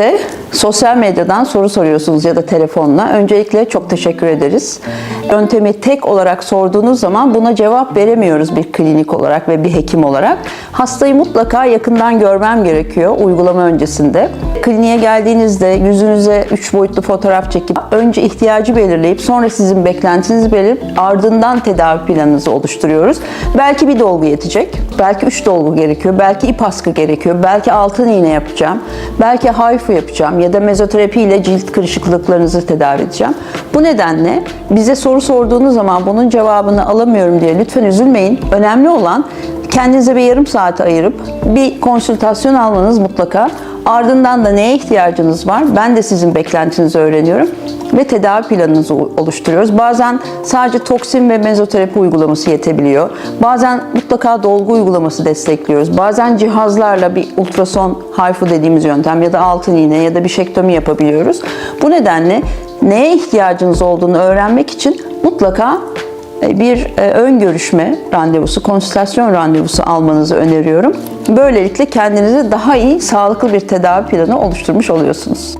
bize sosyal medyadan soru soruyorsunuz ya da telefonla. Öncelikle çok teşekkür ederiz. Yöntemi tek olarak sorduğunuz zaman buna cevap veremiyoruz bir klinik olarak ve bir hekim olarak. Hastayı mutlaka yakından görmem gerekiyor uygulama öncesinde. Kliniğe geldiğinizde yüzünüze 3 boyutlu fotoğraf çekip önce ihtiyacı belirleyip sonra sizin beklentinizi belirleyip ardından tedavi planınızı oluşturuyoruz. Belki bir dolgu yetecek, belki 3 dolgu gerekiyor, belki ip askı gerekiyor, belki altın iğne yapacağım, belki HIFU yapacağım ya da mezoterapi ile cilt kırışıklıklarınızı tedavi edeceğim. Bu nedenle bize soru sorduğunuz zaman bunun cevabını alamıyorum diye lütfen üzülmeyin. Önemli olan kendinize bir yarım saat ayırıp bir konsültasyon almanız mutlaka. Ardından da neye ihtiyacınız var? Ben de sizin beklentinizi öğreniyorum ve tedavi planınızı oluşturuyoruz. Bazen sadece toksin ve mezoterapi uygulaması yetebiliyor. Bazen mutlaka dolgu uygulaması destekliyoruz. Bazen cihazlarla bir ultrason HIFU dediğimiz yöntem ya da altın iğne ya da bişektomi yapabiliyoruz. Bu nedenle neye ihtiyacınız olduğunu öğrenmek için mutlaka bir e, ön görüşme randevusu, konsültasyon randevusu almanızı öneriyorum. Böylelikle kendinize daha iyi, sağlıklı bir tedavi planı oluşturmuş oluyorsunuz.